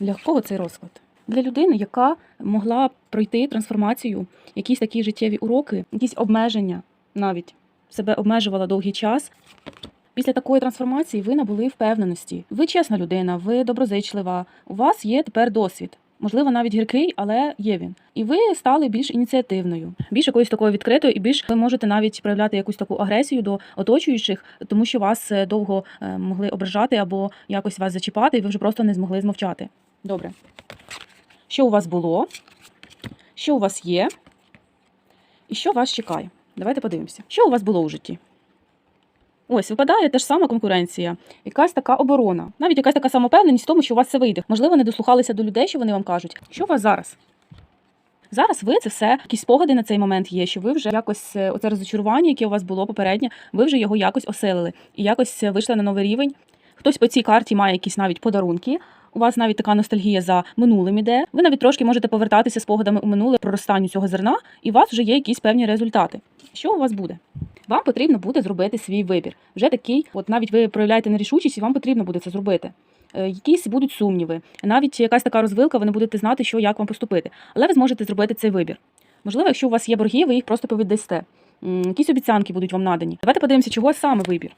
Для кого цей розклад? Для людини, яка могла пройти трансформацію, якісь такі життєві уроки, якісь обмеження навіть себе обмежувала довгий час. Після такої трансформації ви набули впевненості. Ви чесна людина, ви доброзичлива. У вас є тепер досвід. Можливо, навіть гіркий, але є він. І ви стали більш ініціативною, більш якоюсь такою відкритою, і більш ви можете навіть проявляти якусь таку агресію до оточуючих, тому що вас е, довго е, могли ображати або якось вас зачіпати, і ви вже просто не змогли змовчати. Добре. Що у вас було? Що у вас є? І що вас чекає? Давайте подивимося. Що у вас було у житті? Ось випадає та ж сама конкуренція, якась така оборона, навіть якась така самопевненість в тому, що у вас це вийде. Можливо, не дослухалися до людей, що вони вам кажуть. Що у вас зараз? Зараз ви це все, якісь спогади на цей момент є, що ви вже якось е, оце розочарування, яке у вас було попереднє, ви вже його якось оселили і якось е, вийшли на новий рівень. Хтось по цій карті має якісь навіть подарунки. У вас навіть така ностальгія за минулим іде. Ви навіть трошки можете повертатися спогадами у минуле проростанню цього зерна, і у вас вже є якісь певні результати. Що у вас буде? Вам потрібно буде зробити свій вибір. Вже такий, от навіть ви проявляєте нерішучість, і вам потрібно буде це зробити. Е, Якісь будуть сумніви, навіть якась така розвилка, ви не будете знати, що як вам поступити. Але ви зможете зробити цей вибір. Можливо, якщо у вас є борги, ви їх просто повіддасте. Якісь обіцянки будуть вам надані. Давайте подивимося, чого саме вибір.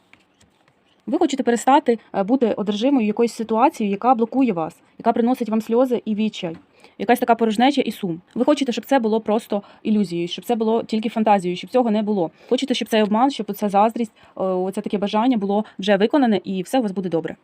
Ви хочете перестати е, бути одержимою якоїсь ситуацією, яка блокує вас, яка приносить вам сльози і відчай. Якась така порожнеча і сум. Ви хочете, щоб це було просто ілюзією, щоб це було тільки фантазією, щоб цього не було. Хочете, щоб цей обман, щоб ця заздрість, оце таке бажання було вже виконане, і все у вас буде добре.